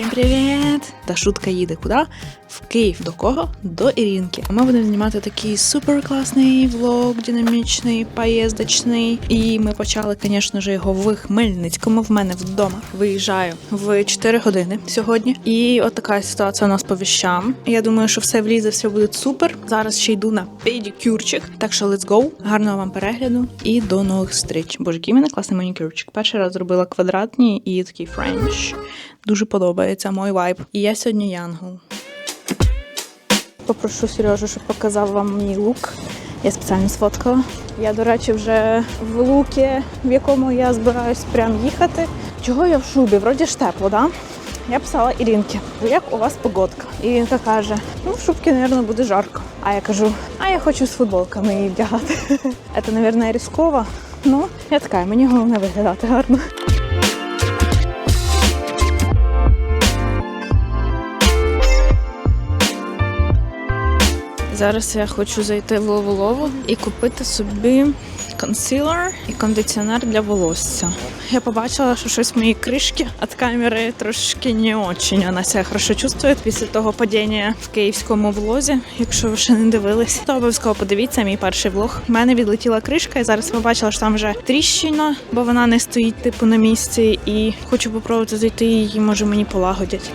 Всім привіт! Та шутка їде куди? В Київ. До кого? До Іринки. Ми будемо знімати такий супер класний влог, динамічний, поїздочний. І ми почали, звісно ж, його в Хмельницькому. В мене вдома. Виїжджаю в 4 години сьогодні. І от така ситуація у нас по віщам. Я думаю, що все влізе, все буде супер. Зараз ще йду на педикюрчик. Так що let's go. Гарного вам перегляду і до нових зустріч. Боже, який мене класний манікюрчик. Перший раз зробила квадратні і такий френч. Дуже подобається мой вайб. І я сьогодні янгол. Попрошу Сережу, щоб показав вам мій лук. Я спеціально сфоткала. Я, до речі, вже в лукі, в якому я збираюсь прям їхати. Чого я в шубі? Вроді ж тепло, да? Я писала Іринки, як у вас погодка? І каже: ну, в шубці, мабуть, буде жарко. А я кажу, а я хочу з футболками її вдягати. Це, мабуть, різково. Ну, я така, мені головне виглядати гарно. Зараз я хочу зайти в Ловолову і купити собі консилер і кондиціонер для волосся. Я побачила, що щось в моїй кришки від камери трошки не очень. Вона себе хорошо чувствує після того падіння в київському влозі. Якщо ви ще не дивились, то обов'язково подивіться мій перший влог. У мене відлетіла кришка, і зараз побачила, що там вже тріщина, бо вона не стоїть типу на місці. І хочу попробувати зайти її, може мені полагодять.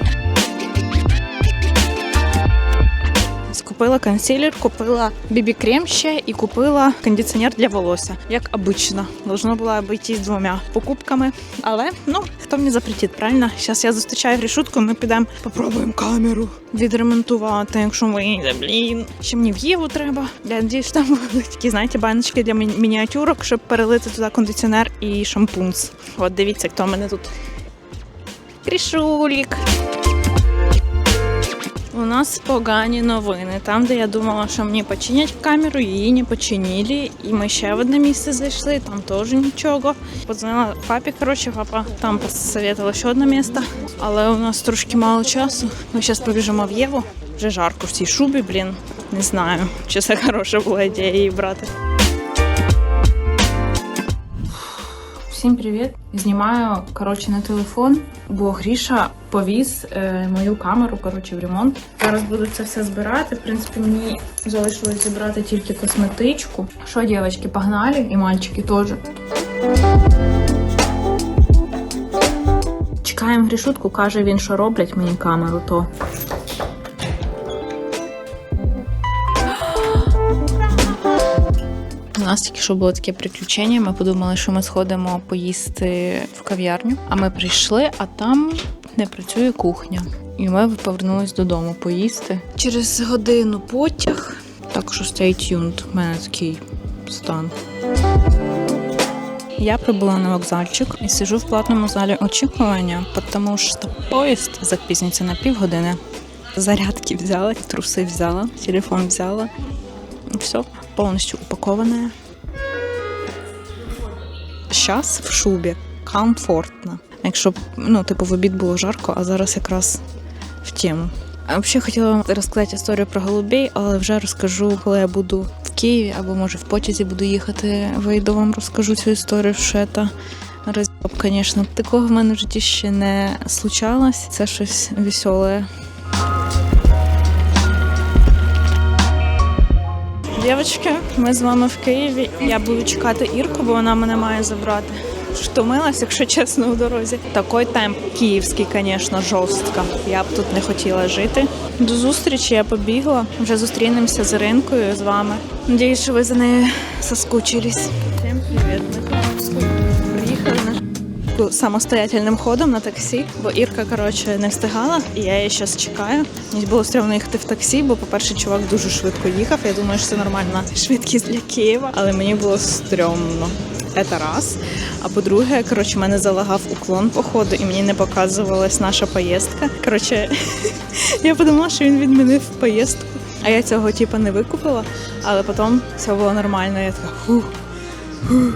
Купила консилер, купила бібі-крем ще і купила кондиціонер для волосся, як обично. Должно було обійтись двома покупками. Але ну хто мені запретить, правильно? Зараз я зустрічаю рішутку, ми підемо попробуємо камеру відремонтувати, якщо вийде, блін. Ще мені в Єву треба. Я надіюсь, там будуть такі, знаєте, баночки для міні- мініатюрок, щоб перелити туди кондиціонер і шампунс. От дивіться, хто в мене тут. Крішулік. У нас погані новини. Там, де я думала, що мені починять камеру, її не починили. І ми ще в одне місце зайшли, там теж нічого. Подзвонила папі, коротше, папа там посоветувала ще одне місце. Але у нас трошки мало часу. Ми зараз побіжимо в Єву. Вже жарко в цій шубі, блін. Не знаю, чи це хороша була ідея її брати. Всім привіт! Знімаю коротше на телефон, бо Гріша повіз е, мою камеру коротше в ремонт. Зараз буду це все збирати. В принципі, мені залишилось зібрати тільки косметичку. Що, дівчатки, погнали, і мальчики теж. Чекаємо Грішутку, каже він, що роблять мені камеру, то У нас тільки що було таке приключення. Ми подумали, що ми сходимо поїсти в кав'ярню. А ми прийшли, а там не працює кухня. І ми повернулись додому поїсти. Через годину потяг. Так що stay tuned. У мене такий стан. Я прибула на вокзальчик і сижу в платному залі очікування, тому що поїзд запізниться на півгодини. Зарядки взяла, труси взяла, телефон взяла. І Все полностью упакованная. Сейчас в шубі комфортно. Якщо ну, типу, в обід було жарко, а зараз якраз в тему. А Взагалі хотіла розказати історію про голубей, але вже розкажу, коли я буду в Києві, або може в потязі буду їхати. Вийду вам розкажу цю історію, що це роз'єб, звісно. Такого в мене в житті ще не случалось. Це щось веселе. Дівчатки, ми з вами в Києві. Я буду чекати Ірку, бо вона мене має забрати. Штомилась, якщо чесно, у дорозі. Такий темп київський, звісно, жорстко. Я б тут не хотіла жити. До зустрічі я побігла. Вже зустрінемося з Іринкою з вами. Надіюсь, що ви за нею соскучились. Самостоятельним ходом на таксі, бо Ірка коротше не встигала, і я її зараз чекаю. Мені було стрімно їхати в таксі, бо, по-перше, чувак дуже швидко їхав. Я думаю, що це нормальна швидкість для Києва, але мені було стрьомно. Це раз. А по-друге, коротше, мене залагав уклон по ходу, і мені не показувалась наша поїздка. Коротше, я подумала, що він відмінив поїздку. А я цього типу не викупила, але потім все було нормально. Я така фух. фух.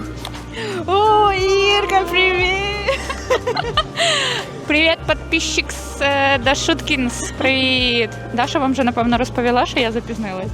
О, Ірка, привіт! Привіт, підписчик з е, Дашуткінс. Привіт. Даша вам вже напевно розповіла, що я? Привіт.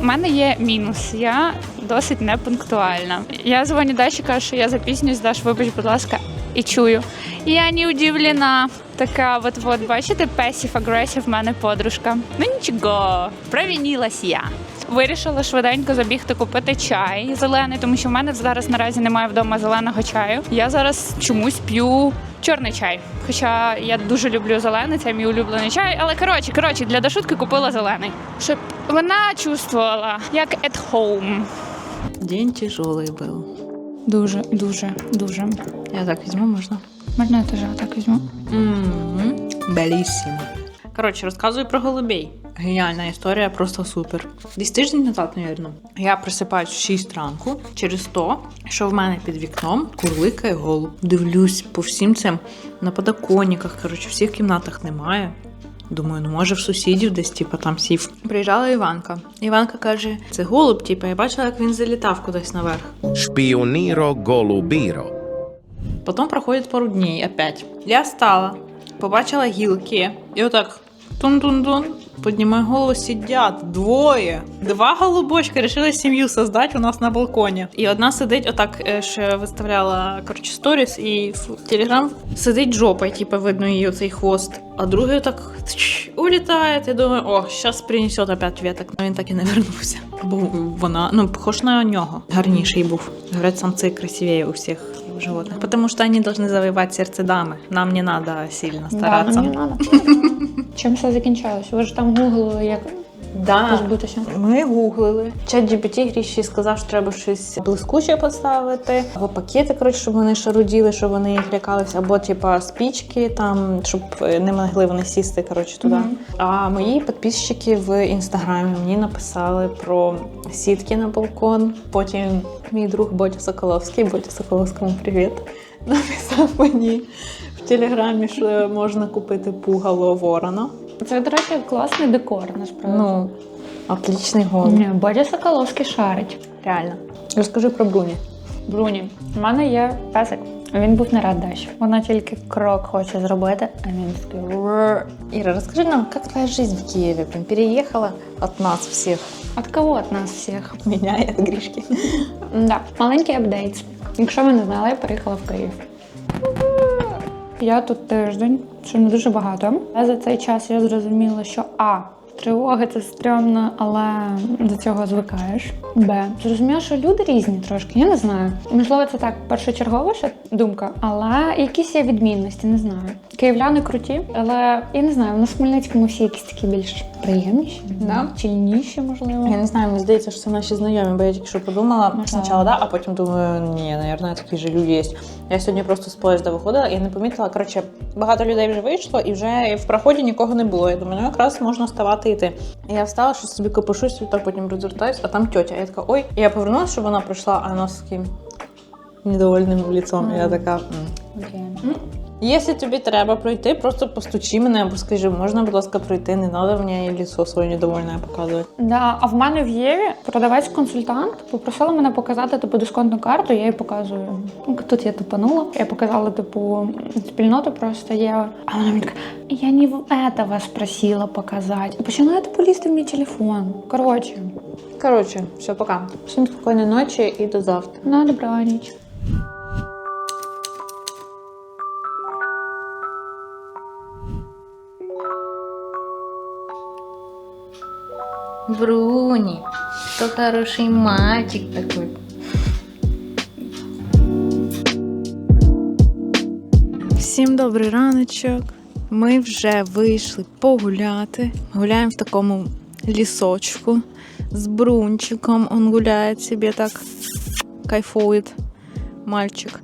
У мене є мінус. Я досить непунктуальна. Я дзвоню Даші, кажу, що я запізнююсь. Даш, вибач, будь ласка. і чую. Я не удивлена. Така от, от бачите, песів агресів в мене подружка. Ну нічого, провінілась я. Вирішила швиденько забігти купити чай зелений, тому що в мене зараз наразі немає вдома зеленого чаю. Я зараз чомусь п'ю чорний чай. Хоча я дуже люблю зелений, це мій улюблений чай. Але коротше, коротше, для дошутки купила зелений. Щоб вона чувствувала, як at home. День тяжелий був. Дуже, дуже, дуже. Я так візьму, можна? Можна я теж так візьму? Мгм. Белісімо. Коротше, розказую про голубей. Геніальна історія, просто супер. Десь тиждень назад, навірно. Я просипаюсь в 6 ранку через то, що в мене під вікном курликає голуб. Дивлюсь по всім цим на подоконниках, коротше, в всіх кімнатах немає. Думаю, ну може в сусідів десь, типу, там сів. Приїжджала Іванка. Іванка каже: це голуб, типу, я бачила, як він залітав кудись наверх. Шпіоніро голубіро. Потом проходит пару дней опять. Я встала, побачила гілки, і отак тун-тун-тун. Піднімаю голову, сидять двоє. Два голубочки рішили сім'ю создати у нас на балконі. І одна сидить, отак е, ще виставляла коротше, сторіс і в телеграм сидить жопою, типу, видно її оцей хвост. А другий отак улітає. Я думаю, о, зараз принесет опять веток. Но він так і не вернувся. Бо вона, ну, похож на нього. Гарніший був. Говорять, самці красивее у всіх животных. Потому что они должны завоевать сердце дамы. Нам не надо сильно стараться. Да, нам не надо. Чим все закінчилось? Ви ж там гуглили, як Да. позбутися. Ми гуглили. Чат GPT гріші сказав, що треба щось блискуче поставити, або пакети, коротше, щоб вони шаруділи, щоб вони їх лякалися, або типа спічки, там, щоб е, не могли вони сісти коротше, туди. Мгм. А мої підписчики в інстаграмі мені написали про сітки на балкон. Потім мій друг Бодя Соколовський, Бодя Соколовському привіт. Написав мені в телеграмі, що можна купити пугало ворона. Це, до речі, класний декор, насправді. Ну, отличний голуб. Ні, Бодя Соколовський шарить. Реально. Розкажи про Бруні. Бруні, у мене є песик. Він був не рад дощ. Вона тільки крок хоче зробити, а він такий. «Рррр». Ира, расскажи нам, как твоя жизнь в Киеве? Прям переехала от нас всех. От кого от нас всіх? Меня и от Гришки. Да, маленький апдейт. Якщо ви не знали, я переїхала в Київ. Я тут тиждень, що не дуже багато. Я за цей час я зрозуміла, що А. Тривога це стрьомно, але до цього звикаєш. Б. Зрозуміла, що люди різні трошки, я не знаю. Можливо, це так першочергова ще думка, але якісь є відмінності, не знаю. Київляни круті, але я не знаю, в нас в Хмельницькому всі якісь такі більш приємніші, Да? чільніші, можливо. Я не знаю, мені здається, що це наші знайомі, бо я тільки що подумала спочатку, да, а потім думаю, ні, наверное, такі ж люди є. Я сьогодні просто з поїзда виходила і не помітила. Коротше, багато людей вже вийшло, і вже в проході нікого не було. Я думаю, ну якраз можна вставати І я встала, що собі копишусь, так потім розвертаюсь, а там тьотя. Я така, ой, я повернулася, щоб вона прийшла, а вона з таким недовольним лицом. Я така. Окей. Якщо тобі треба пройти, просто постучи мене або скажи, можна, будь ласка, пройти, не треба мені лицо своє недовольне показувати. Да, а в мене в Єві продавець-консультант попросила мене показати типу дисконтну карту. Я їй показую. Ну, Тут я тупанула. Я показала типу спільноту просто Єва. А вона мені така, я не в это вас просила показати. І починає типу лізти в мій телефон. Коротше, Коротше, все, пока. Всім спокійної ночі і до завтра. на добраніч. Бруни, что хороший мальчик такой. Всім добрий раночок. Ми вже вийшли погуляти. Гуляємо в такому лісочку з брунчиком. Он гуляє собі так кайфує мальчик.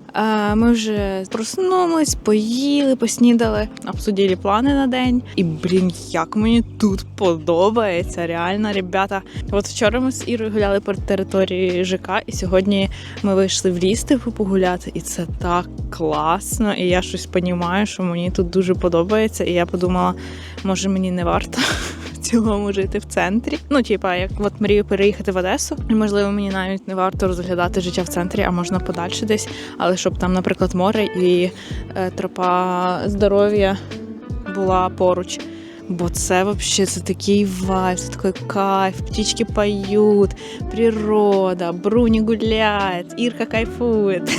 Ми вже проснулись, поїли, поснідали, обсудили плани на день. І блін, як мені тут подобається. Реально, ребята. От вчора ми з Ірою гуляли по території ЖК, і сьогодні ми вийшли в ліс типу погуляти, і це так класно. І я щось розумію, що мені тут дуже подобається. І я подумала, може мені не варто цілому жити в центрі. Ну, типа, як от мрію переїхати в Одесу, і можливо мені навіть не варто розглядати життя в центрі, а можна подальше десь. Але щоб там, наприклад, море і е, тропа здоров'я була поруч. Бо це взагалі це такий вайб, це такий кайф, птички поють, природа, Бруні гуляє, Ірка кайфує.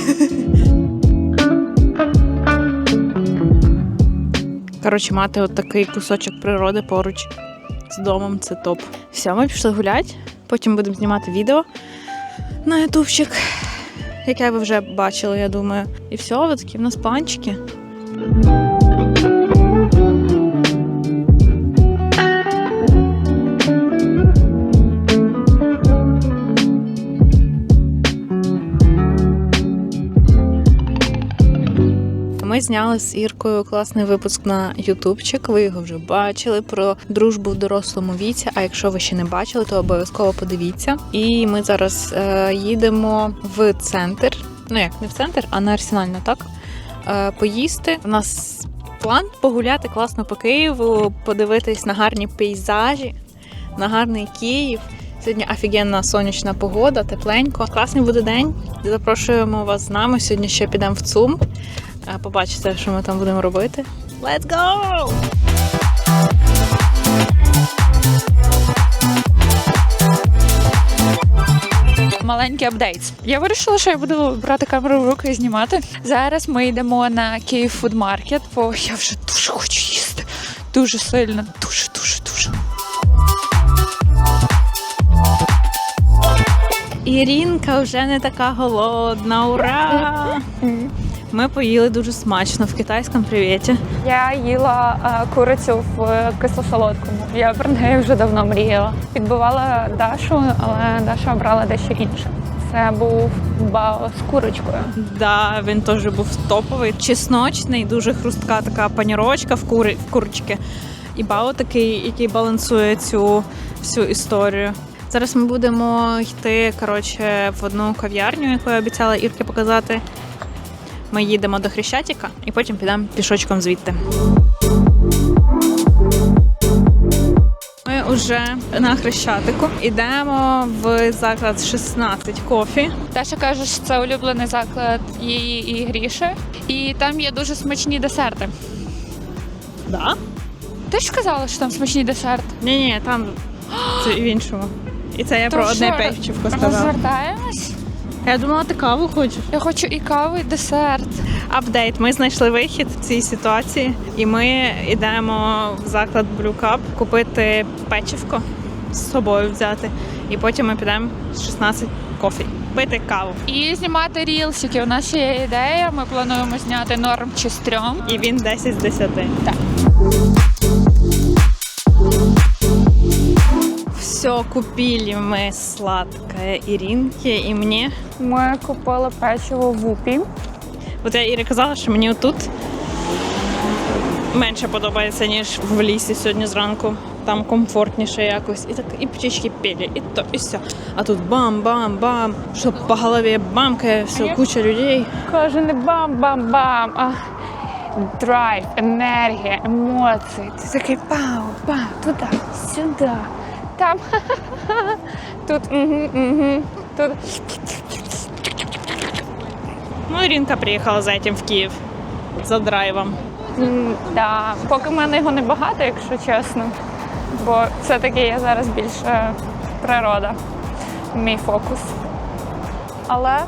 Коротше, мати от такий кусочок природи поруч з домом це топ. Все, ми пішли гуляти. Потім будемо знімати відео на ютубчик, яке ви вже бачили, я думаю. І все, такі в нас планчики. Зняли з Іркою класний випуск на Ютубчик. Ви його вже бачили про дружбу в дорослому віці. А якщо ви ще не бачили, то обов'язково подивіться. І ми зараз е, їдемо в центр. Ну як не в центр, а на арсенальну, так? Е, поїсти. У нас план погуляти класно по Києву, подивитись на гарні пейзажі, на гарний Київ. Сьогодні офігенна сонячна погода, тепленько. Класний буде день. Запрошуємо вас з нами. Сьогодні ще підемо в ЦУМ. Побачите, що ми там будемо робити. Let's go! Маленький апдейт. Я вирішила, що я буду брати камеру в руки і знімати. Зараз ми йдемо на Київ Фуд Маркет, бо я вже дуже хочу їсти. Дуже сильно, дуже, дуже, дуже. Ірінка вже не така голодна. Ура! Ми поїли дуже смачно в китайському привіті. Я їла е, курицю в кисло-солодкому. Я про неї вже давно мріяла. Підбивала Дашу, але Даша обрала дещо інше. Це був бао з курочкою. Да, він теж був топовий, чесночний, дуже хрустка така панірочка в кури в курочки. І бао такий, який балансує цю всю історію. Зараз ми будемо йти коротше, в одну кав'ярню, яку я обіцяла Ірки показати. Ми їдемо до Хрещатика і потім підемо пішочком звідти. Ми вже на Хрещатику йдемо в заклад 16 кофі. Даша каже, що це улюблений заклад її і Гріші. І там є дуже смачні десерти. Да? Ти ж сказала, що там смачні десерти? Ні, ні, там це в іншому. І це я То про одне що, печивко сказала. Розвертаємось. Я думала, ти каву хочеш. Я хочу і каву, і десерт. Апдейт. Ми знайшли вихід в цій ситуації, і ми йдемо в заклад Blue Cup купити печивко з собою взяти. І потім ми підемо з 16 кофі пити каву. І знімати рілсики. У нас ще є ідея. Ми плануємо зняти норм чи стрьом. І він 10 з 10. Так. Все, купили мы сладкое Иринке и мне. Ми купили печиво в упі. От я Ірі казала, що мені тут менше подобається, ніж в лісі сьогодні зранку. Там комфортніше якось. І так і птички пелі, і то, і все. А тут бам-бам-бам, що по голові бамкає, все, куча людей. Каже, не бам-бам-бам, а драйв, енергія, емоції. Ти такий пау-пау, туди, сюди, там. Тут угу, угу, тут. Ну, Іринка приїхала за этим в Київ. За драйвом. М, Да. Поки в мене його небагато, якщо чесно. Бо все-таки я зараз більше природа, мій фокус. Але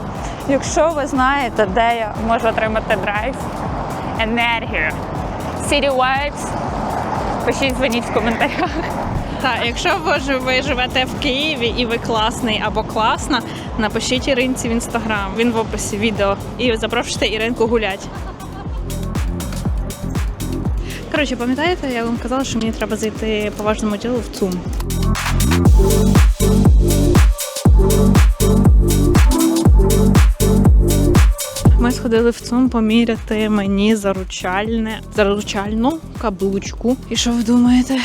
якщо ви знаєте, де я можу отримати драйв, енергію, city vibes, пишіть дзвоніть в коментарях. Так, якщо ви, ви живете в Києві і ви класний або класна, напишіть Іринці в інстаграм, він в описі відео. І запрошуйте Іринку гулять. Коротше, пам'ятаєте, я вам казала, що мені треба зайти по важному ділу в ЦУМ. Ми сходили в ЦУМ поміряти мені заручальне, заручальну каблучку. І що ви думаєте?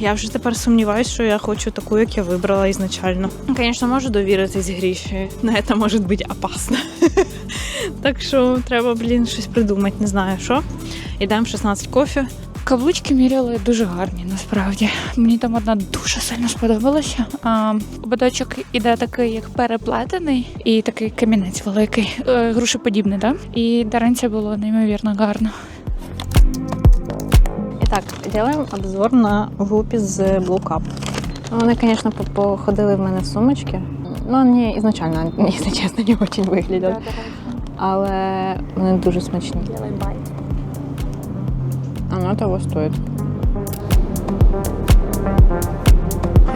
Я вже тепер сумніваюся, що я хочу таку, як я вибрала ізначально. Звісно, можу довіритись гріші. На це може бути опасно. Так що треба, блін, щось придумати, не знаю що. Ідемо в 16 кофе. Каблучки міряли дуже гарні, насправді. Мені там одна дуже сильно сподобалася. А, ободочок іде такий, як переплетений, і такий камінець великий, е, грушеподібний, да? І даренця було неймовірно гарно. Так, робимо обзор на групі з Blue Cup. Вони, звісно, походили в мене в сумочки. Ну, вони ізначально, якщо чесно, не дуже виглядять. Але вони дуже смачні. А Оно того стоит.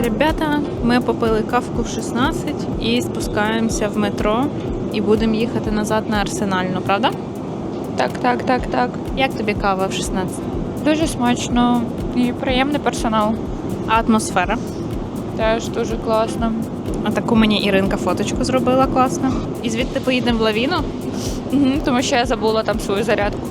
Ребята, ми попили кавку в 16 і спускаємося в метро і будемо їхати назад на Арсенальну, правда? Так, так, так, так. Як тобі кава в 16? Дуже смачно і приємний персонал. А атмосфера? Теж дуже класно. А таку мені Іринка фоточку зробила класно. І звідти поїдемо в лавіну. Угу, тому що я забула там свою зарядку.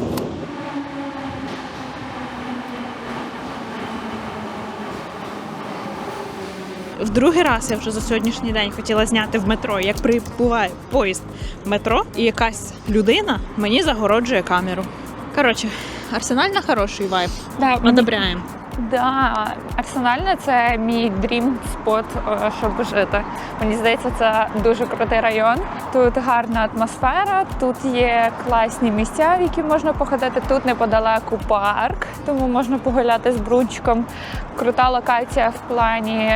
В другий раз я вже за сьогоднішній день хотіла зняти в метро, як прибуває поїзд в метро, і якась людина мені загороджує камеру. Коротше, арсенальна хороший вайб. Да, Одобряємо. Да, арсенальне це мій дрім спот, е, щоб жити. Мені здається, це дуже крутий район. Тут гарна атмосфера, тут є класні місця, в які можна походити. Тут неподалеку парк, тому можна погуляти з брунчиком. Крута локація в плані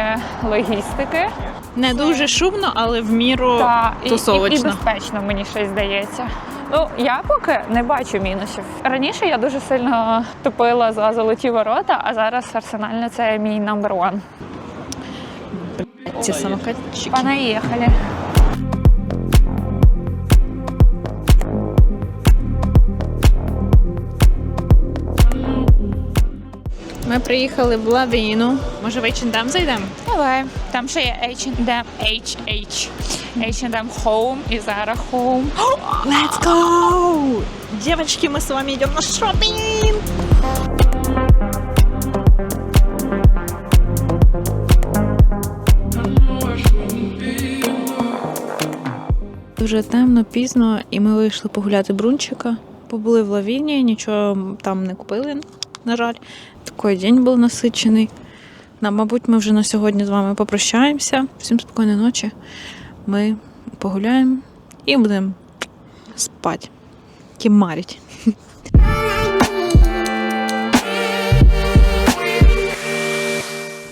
логістики. Не дуже шумно, але в міру Та, і, і, і безпечно, мені щось здається. Ну, я поки не бачу мінусів. Раніше я дуже сильно тупила за золоті ворота, а зараз арсенальне це мій номер one. Ці самокатчики. Понаїхали. Ми приїхали в лавіну. Може, в H&M зайдемо? Давай. Там ще є H&M, HH. H&M Home і Zara Home. Let's go! Девочки, мы с вами идем на шопинг! Дуже темно, пізно, і ми вийшли погуляти брунчика. Побули в лавіні, нічого там не купили, на жаль. Такий день був насичений. На, мабуть, ми вже на сьогодні з вами попрощаємося. Всім спокійної ночі. Ми погуляємо і будемо спати. Кімарить.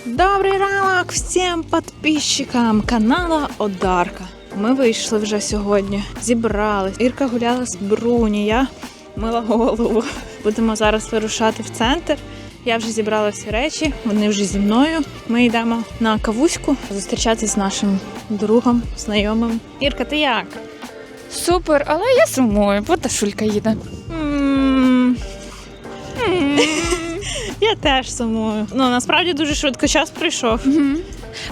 Добрий ранок всім підписчикам канала Одарка. Ми вийшли вже сьогодні, зібрались. Ірка гуляла з Бруні, я мила голову. Будемо зараз вирушати в центр. Я вже зібрала всі речі, вони вже зі мною. Ми йдемо на кавуську зустрічатися з нашим другом, знайомим. Ірка, ти як? Супер, але я сумую, бо Дашулька їде. Я теж сумую. Ну насправді дуже швидко час прийшов.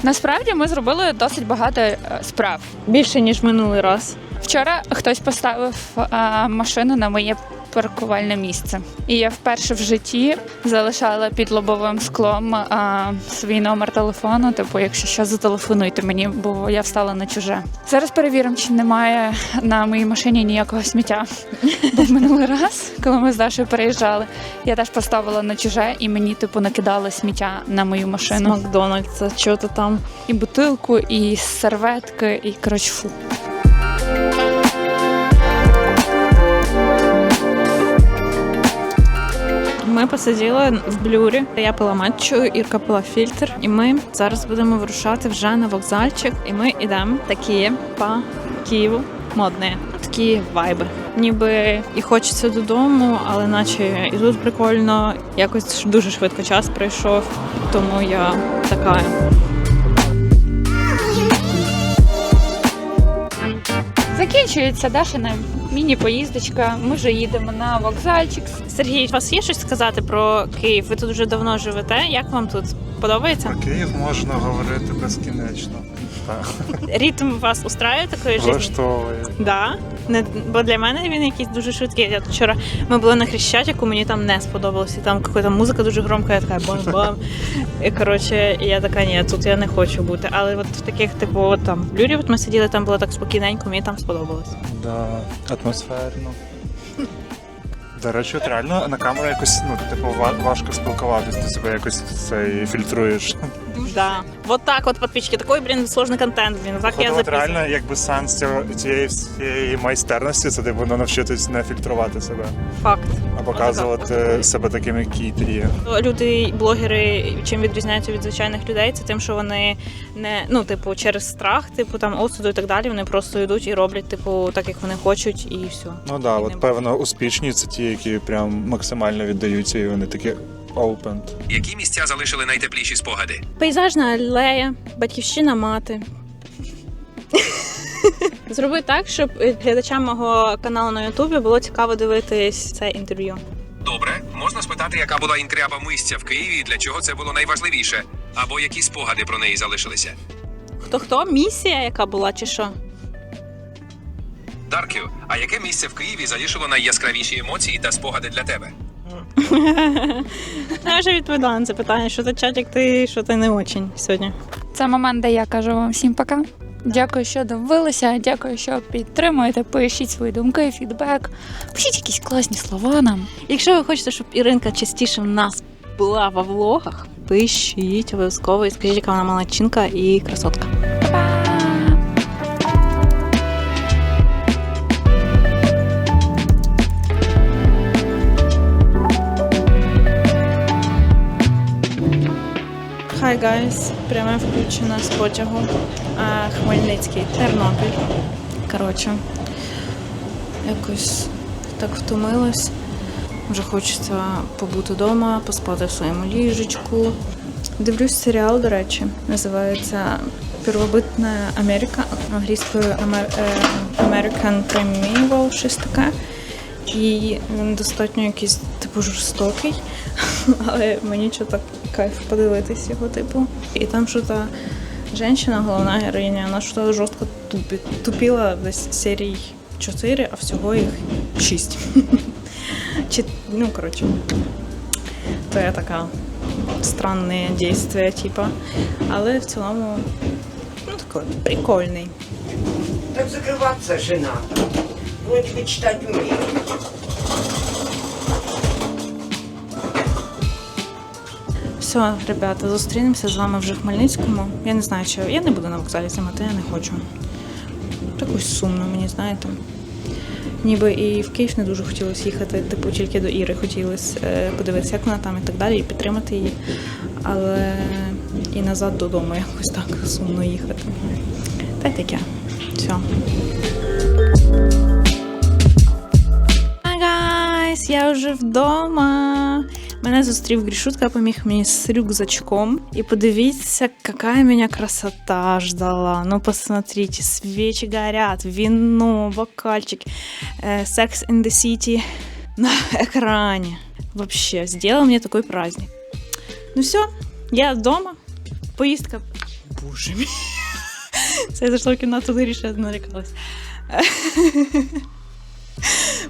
Насправді ми зробили досить багато е, справ. Більше ніж минулий раз. Вчора хтось поставив машину на моє паркувальне місце. І я вперше в житті залишала під лобовим склом а, свій номер телефону. Типу, якщо що, зателефонуйте мені, бо я встала на чуже. Зараз перевіримо, чи немає на моїй машині ніякого сміття. Бо минулий раз, коли ми з Дашою переїжджали, я теж поставила на чуже, і мені типу накидали сміття на мою З машину. Макдональдса, що то там. І бутилку, і серветки, і коротше фу. Ми посиділи в блюрі. Я пила матчу, Ірка пила фільтр. І ми зараз будемо вирушати вже на вокзальчик. І ми йдемо такі по Києву. Модні. Такі вайби. Ніби і хочеться додому, але наче і тут прикольно. Якось дуже швидко час пройшов, тому я така. Закінчується Дашина міні-поїздочка. Ми вже їдемо на вокзальчик. Сергій, у вас є щось сказати про Київ? Ви тут вже давно живете. Як вам тут подобається? Про Київ можна говорити безкінечно. Так. Ритм вас устраює такої життя? Влаштовує. Да. Не, бо для мене він якийсь дуже швидкий. Я вчора ми були на Хрещатику, мені там не сподобалося. Там якась музика дуже громка, я така бам-бам. І коротше, я така, ні, тут я не хочу бути. Але от в таких, типу, от там в от ми сиділи, там було так спокійненько, мені там сподобалось. Да, атмосферно. До речі, от реально на камеру якось, ну, типу, важко спілкуватись, ти себе якось цей фільтруєш. Да. Вот так вот, подписчики. Такой, блин, сложный контент, блин. Так я От реально, якби сенс цього цієї всієї майстерності, це типу ну, навчитись не фільтрувати себе, Факт. а показувати себе таким, які ти є. Люди, блогери, чим відрізняються від звичайних людей, це тим, що вони не ну, типу, через страх, типу там осуду і так далі. Вони просто йдуть і роблять, типу, так як вони хочуть, і все. Ну да, І не- от певно, успішні це ті, які прям максимально віддаються, і вони такі open. Які місця залишили найтепліші спогади? Пейзажна алея, батьківщина мати. Зроби так, щоб глядачам мого каналу на Ютубі було цікаво дивитись це інтерв'ю. Добре, можна спитати, яка була інкряба мисця в Києві і для чого це було найважливіше, або які спогади про неї залишилися. Хто хто? Місія, яка була, чи що? Даркю, а яке місце в Києві залишило найяскравіші емоції та спогади для тебе? Я вже відповідала на це питання, що ти чатик, ти що ти не очень сьогодні. Це момент, де я кажу вам всім пока. Дякую, що дивилися. Дякую, що підтримуєте. Пишіть свої думки, фідбек. Пишіть якісь класні слова нам. Якщо ви хочете, щоб Іринка частіше в нас була во влогах, пишіть обов'язково і скажіть, яка вона молодчинка і красотка. Guys, пряме включено з потягу а, Хмельницький, Тернопіль. Коротше, якось так втомилась. Вже хочеться побути вдома, поспати в своєму ліжечку. Дивлюсь серіал, до речі, називається Первобитна Америка англійською е, American Primeval, щось таке. І він достатньо якийсь типу жорстокий, але мені що так кайф подивитись його, типу. І там що та жінка, головна героїня, вона що жорстко тупить. Тупіла десь серій 4, а всього їх 6. Чи, ну, коротше, то я така странне дійство, типа. Але в цілому, ну, такий прикольний. Так закрываться же надо. Вроде бы читать Все, ребята, зустрінемося з вами вже в Хмельницькому. Я не знаю, чи я не буду на вокзалі знімати, я не хочу. Так сумно, мені знаєте. Ніби і в Київ не дуже хотілося їхати, типу, тільки до Іри хотілося е, подивитися, як вона там і так далі, і підтримати її. Але і назад додому якось так сумно їхати. Та й таке. Все. Hi guys, я вже вдома. Мене зустрів Грішутка, поміг мені з рюкзачком. І подивіться, яка мене красота ждала. Ну, посмотрите, свечи горят, вино, бокальчик, э, Sex in the City на экране. Вообще, сделал мне такой праздник. Ну все, я дома. Поїздка. Боже мій. Це я зайшла в кімнату Гріша, нарікалась.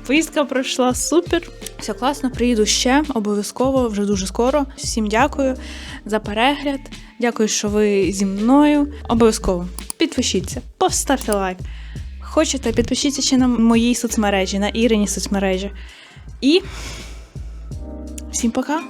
Поїздка пройшла супер. Все класно, приїду ще обов'язково, вже дуже скоро. Всім дякую за перегляд. Дякую, що ви зі мною. Обов'язково підпишіться, поставте лайк. Хочете, підпишіться ще на моїй соцмережі, на Ірині соцмережі. І всім пока!